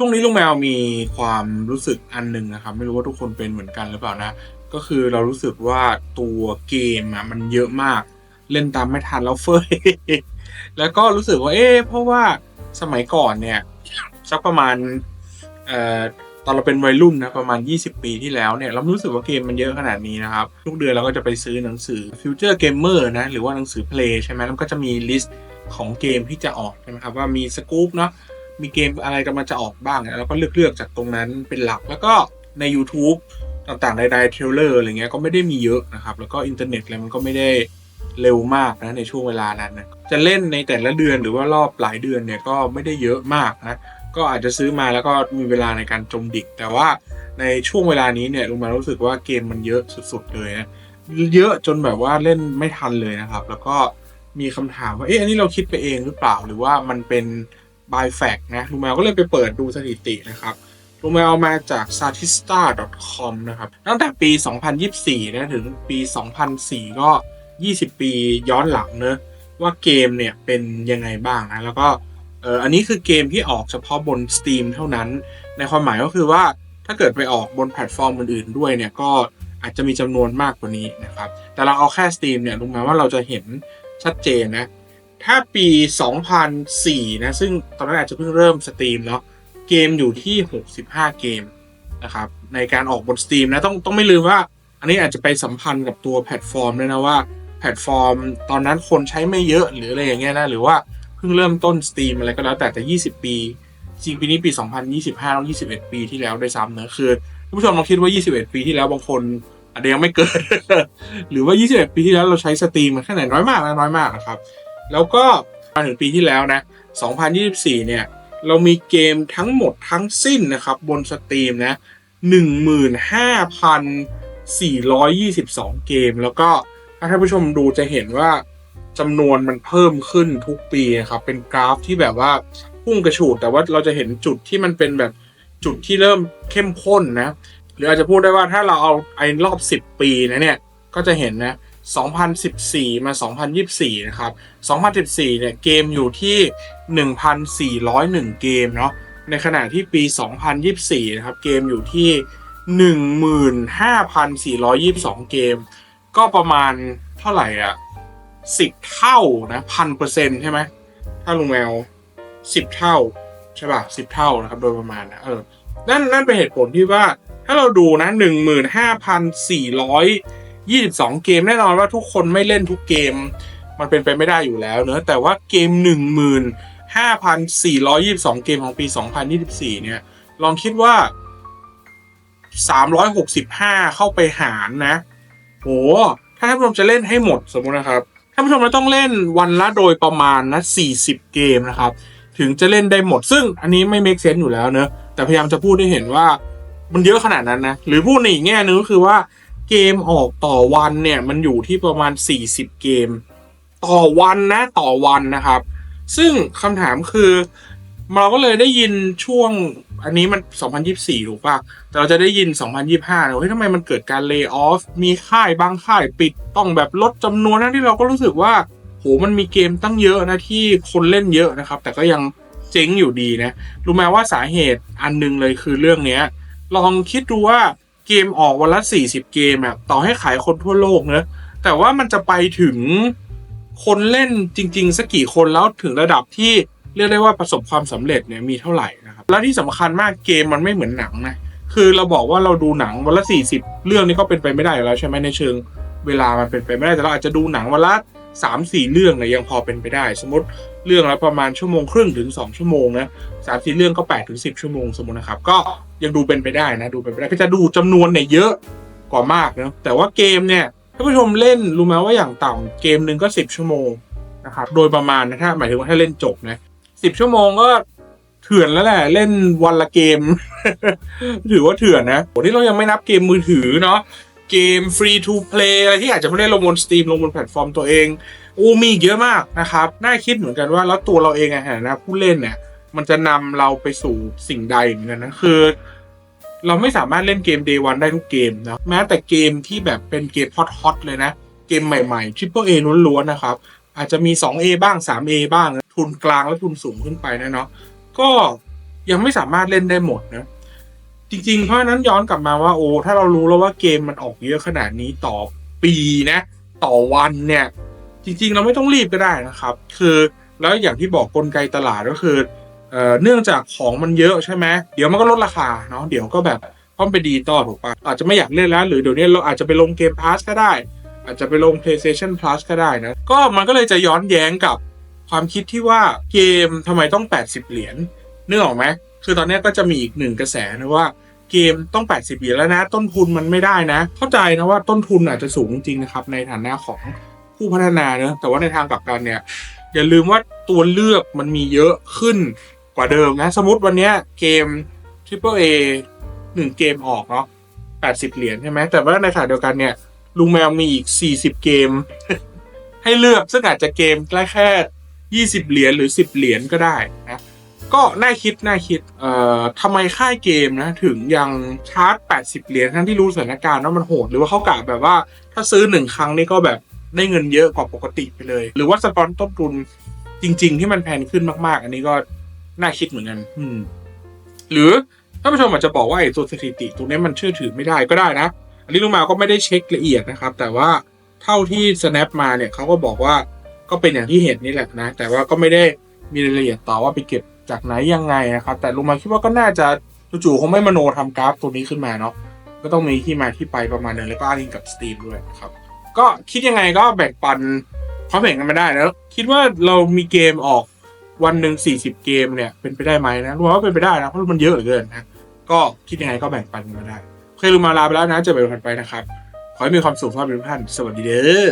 ช่วงนี้ลุงแมวมีความรู้สึกอันหนึ่งนะครับ ไม่รู้ว่าทุกคนเป็นเหมือนกันหรือเปล่านะ ก็คือเรารู้สึกว่าตัวเกมอะมันเยอะมาก เล่นตามไม่ทันแล้วเฟ้ย แล้วก็รู้สึกว่า เอ๊ะเพราะว่าสมัยก่อนเนี่ย สักประมาณเอ่อตอนเราเป็นวัยรุ่นนะประมาณ 20 ปีที่แล้วเนี่ย เรารู้สึกว่าเกมมันเยอะขนาดนี้นะครับ ทุกเดือนเราก็จะไปซื้อหนังสือ Future Gamer นะ หรือว่าหนังสือ Play ใช่ไหมแล้วก็จะมีลิสต์ของเกมที่จะออกใช่ไหมครับว่ามีสกู๊ปเนาะ มีเกมอะไรกำลังจะออกบ้างเนี่ยเราก็เลือกเลือกจากตรงนั้นเป็นหลักแล้วก็ใน YouTube ต่างๆใดๆเทรลเลอร์อะไรเงี้ยก็ไม่ได้มีเยอะนะครับ แล้วก็อินเทอร์เน็ตอะไรมันก็ไม่ได้เร็วมากนะในช่วงเวลานั้นนะจะเล่นในแต่ละเดือนหรือว่ารอบหลายเดือนเนี่ยก็ไม่ได้เยอะมากนะก็อาจจะซื้อมาแล้วก็มีเวลาในการจมดิก แต่ว่าในช่วงเวลานี้เนี่ยลุงมารู้สึกว่าเกมมันเยอะสุดๆเลยนะเยอะจนแบบว่าเล่นไม่ทันเลยนะครับ แล้วก็มีคำถามว่าเอ๊ะอันนี้เราคิดไปเองหรือเปล่าหรือว่ามันเป็น by fact นะลุงแมวก็เลยไปเปิดดูสถิตินะครับลุงแมวเอามาจาก statista.com นะครับตั้งแต่ปี 2024 นะถึงปี 2004 ก็ 20 ปีย้อนหลังเนอะว่าเกมเนี่ยเป็นยังไงบ้างนะแล้วก็เอออันนี้คือเกมที่ออกเฉพาะบน Steam เท่านั้น ในความหมายก็คือว่าถ้าเกิดไปออกบนแพลตฟอร์มอื่นๆด้วยเนี่ยก็อาจจะมีจำนวนมากกว่านี้นะครับ แต่เราเอาแค่ Steam เนี่ยลุงแมวว่าเราจะเห็นชัดเจนนะ ถ้าปี 2004 นะ ซึ่งตอนนั้นอาจจะเพิ่งเริ่มสตรีมเนาะเกมอยู่ที่ 65 เกมนะครับในการออกบน Steam นะต้องต้องไม่ลืมว่า อันนี้อาจจะไปสัมพันธ์กับตัวแพลตฟอร์มด้วยนะว่าแพลตฟอร์ม ตอนนั้นคนใช้ไม่เยอะหรืออะไรอย่างเงี้ยนะหรือว่าเพิ่งเริ่มต้น Steam อะไรก็แล้วแต่แต่ 20 ปีจริงปีนี้ปี 2025ต้อง21 ปีที่แล้วด้วยซ้ำเนอะคือท่านผู้ชมลองคิดว่า 21 ปีที่แล้วบางคนอาจจะยังไม่เกิด หรือว่า 21 ปีที่แล้วเราใช้สตรีมมันแค่ไหนน้อยมากนะน้อยมากนะครับ แล้วก็มาถึงปีที่แล้วนะ 2024 เนี่ย เรามีเกมทั้งหมดทั้งสิ้นนะครับ บนสตรีมนะ 15,422 เกม แล้วก็ถ้าท่านผู้ชมดูจะเห็นว่าจำนวนมันเพิ่มขึ้นทุกปีนะครับ เป็นกราฟที่แบบว่าพุ่งกระฉูด แต่ว่าเราจะเห็นจุดที่มันเป็นแบบจุดที่เริ่มเข้มข้นนะ หรืออาจจะพูดได้ว่าถ้าเราเอาไอ้รอบ 10 ปีนะเนี่ย ก็จะเห็นนะ 2014 มา 2024 นะครับ 2014 เนี่ย เกมอยู่ที่ 1,401 เกมเนาะ ในขณะที่ปี 2024 นะครับ เกมอยู่ที่ 15,422 เกม ก็ประมาณเท่าไหร่อะ 10 เท่านะพันเปอร์เซ็นต์ใช่ไหม ถ้าลุงแมว 10 เท่า ใช่ป่ะ 10 เท่านะครับ โดยประมาณนะเออ นั่นนั่นเป็นเหตุผลที่ว่า ถ้าเราดูนะ 15,400 22 เกมแน่นอนว่าทุกคนไม่เล่นทุกเกม มันเป็นไปไม่ได้อยู่แล้วเนอะแต่ว่าเกม 15,422 เกมของปี 2024 เนี่ย ลองคิดว่า 365 เข้าไปหารนะ โห ถ้าท่านผู้ชมจะเล่นให้หมดสมมุตินะครับท่านผู้ชมจะต้องเล่นวันละโดยประมาณนะ40 เกมนะครับ ถึงจะเล่นได้หมด ซึ่งอันนี้ไม่ make sense อยู่แล้วเนอะแต่พยายามจะพูดให้เห็นว่ามันเยอะขนาดนั้นนะ หรือพูดในอีกแง่นึงก็คือว่า เกมออกต่อวันเนี่ยมันอยู่ที่ประมาณ 40 เกม ต่อวันนะต่อวันนะครับ ซึ่งคำถามคือเราก็เลยได้ยินช่วงอันนี้มัน 2024 ถูกปะแต่เราจะได้ยิน 2025เนี่ยเฮ้ยทำไมมันเกิดการเลิกออฟมีค่ายบางค่ายปิดต้องแบบลดจำนวนนะที่เราก็รู้สึกว่าโหมันมีเกมตั้งเยอะนะที่คนเล่นเยอะนะครับ แต่ก็ยังเจ๊งอยู่ดีนะ รู้ไหมว่าสาเหตุอันหนึงเลยคือเรื่องเนี้ย ลองคิดดูว่า เกมออกวันละ40เกมอะต่อให้ขายคนทั่วโลกเนอะแต่ว่ามันจะไปถึงคนเล่นจริง ๆสักกี่คนแล้วถึงระดับที่เรียกได้ว่าประสบความสำเร็จเนี่ยมีเท่าไหร่นะครับและที่สำคัญมากเกมมันไม่เหมือนหนังนะคือเราบอกว่าเราดูหนังวันละ 40 เรื่องนี้ก็เป็นไปไม่ได้แล้วใช่ไหมในเชิง เวลามันเป็นไปไม่ได้แต่เราอาจจะดูหนังวันละ สามสี่เรื่องเนี่ยยังพอเป็นไปได้ สมมติเรื่องละประมาณชั่วโมงครึ่งถึงสองชั่วโมงนะสามสี่เรื่องก็แปดถึงสิบชั่วโมงสมมตินะครับ ก็ยังดูเป็นไปได้นะดูเป็นไปได้ก็จะดูจำนวนเนี่ยเยอะกว่ามากนะแต่ว่าเกมเนี่ยท่านผู้ชมเล่นรู้ไหมว่าอย่างต่ำเกมหนึ่งก็สิบชั่วโมงนะครับโดยประมาณนะถ้าหมายถึงว่าถ้าเล่นจบนะสิบชั่วโมงก็เถื่อนแล้วแหละเล่นวันละเกม ถือว่าเถื่อนนะโหที่เรายังไม่นับเกมมือถือเนาะ เกมฟรีทูเพลย์อะไรที่อาจจะไม่ได้ลงบนสตรีมลงบนแพลตฟอร์มตัวเองอูมีเยอะมากนะครับน่าคิดเหมือนกันว่าแล้วตัวเราเองอะฮะนะผู้เล่นเนี่ยมันจะนำเราไปสู่สิ่งใดเหมือนกันนะคือ เราไม่สามารถเล่นเกม Day 1ได้ทุกเกมนะแม้แต่เกมที่แบบเป็นเกมฮอตๆเลยนะ เกมใหม่ๆ Triple A ล้วนๆนะครับ อาจจะมี 2A บ้าง 3A บ้างนะทุนกลางและทุนสูงขึ้นไปนะเนาะก็ยังไม่สามารถเล่นได้หมดนะ จริง ๆ เพราะนั้นย้อนกลับมาว่าโอ้ถ้าเรารู้แล้วว่าเกมมันออกเยอะขนาดนี้ต่อปีนะ ต่อวันเนี่ย จริง ๆ เราไม่ต้องรีบก็ได้นะครับ คือแล้วอย่างที่บอกกลไกตลาดก็คือเอ่อเนื่องจากของมันเยอะใช่ไหมเดี๋ยวมันก็ลดราคาเนาะเดี๋ยวก็แบบพราะมันไปดีต่อถูกปะอาจจะไม่อยากเล่นแล้ว หรือเดี๋ยวนี้เราอาจจะไปลงเกมพาสก็ได้ อาจจะไปลง PlayStation Plus ก็ได้นะ ก็มันก็เลยจะย้อนแย้งกับความคิดที่ว่าเกมทำไมต้อง 80 เหรียญนึกออกไหม คือตอนนี้ก็จะมีอีกหนึ่งกระแสนะว่าเกมต้อง 80เหรียญแล้วนะ ต้นทุนมันไม่ได้นะ เข้าใจนะว่าต้นทุนอาจจะสูงจริงนะครับในฐานะของผู้พัฒนาเนอะแต่ว่าในทางกลับกันเนี่ยอย่าลืมว่าตัวเลือกมันมีเยอะขึ้นกว่าเดิมนะสมมติวันนี้เกม Triple A หนึ่งเกมออกเนาะ80 เหรียญใช่ไหมแต่ว่าในขณะเดียวกันเนี่ยลุงแมวมีอีก 40 เกม ให้เลือกซึ่งอาจจะเกมแค่แค่ 20 เหรียญหรือ 10 เหรียญก็ได้นะ ก็น่าคิดน่าคิด เอ่อทำไมค่ายเกมนะ ถึงยังชาร์จ 80 เหรียญทั้งที่รู้สถานการณ์ว่ามันโหด หรือว่าเขากะแบบว่าถ้าซื้อหนึ่งครั้งนี่ก็แบบได้เงินเยอะกว่าปกติไปเลย หรือว่าสปอนต้นทุนจริง ๆ ที่มันแพงขึ้นมากๆ อันนี้ก็น่าคิดเหมือนกัน อืม หรือท่านผู้ชมอาจจะบอกว่าไอ้ตัวสถิติตรงนี้มันเชื่อถือไม่ได้ก็ได้นะ อันนี้ลุงมาก็ไม่ได้เช็คละเอียดนะครับ แต่ว่าเท่าที่ snap มาเนี่ยเขาก็บอกว่าก็เป็นอย่างที่เห็นนี่แหละนะ แต่ว่าก็ไม่ได้มีรายละเอียดต่อว่าไปเก็บ จากไหนยังไงนะครับ แต่ลุงมาคิดว่าก็น่าจะจู่ๆคงไม่มโนทำกราฟตัวนี้ขึ้นมาเนาะก็ต้องมีที่มาที่ไปประมาณนึงแล้วก็อ้างอิงกับ Steam ด้วยนะครับ ก็คิดยังไงก็แบ่งปันความเห็นกันมาได้นะคิดว่าเรามีเกมออกวันหนึ่ง40 เกมเนี่ยเป็นไปได้ไหมนะรู้ว่าเป็นไปได้นะเพราะมันเยอะเหลือเกินนะก็คิดยังไงก็แบ่งปันกันมาได้เคยลืมมาลาไปแล้วนะจอกันใหม่วันไปนะครับ ขอให้มีความสุขสำหรับทุกท่าน สวัสดีเด้อ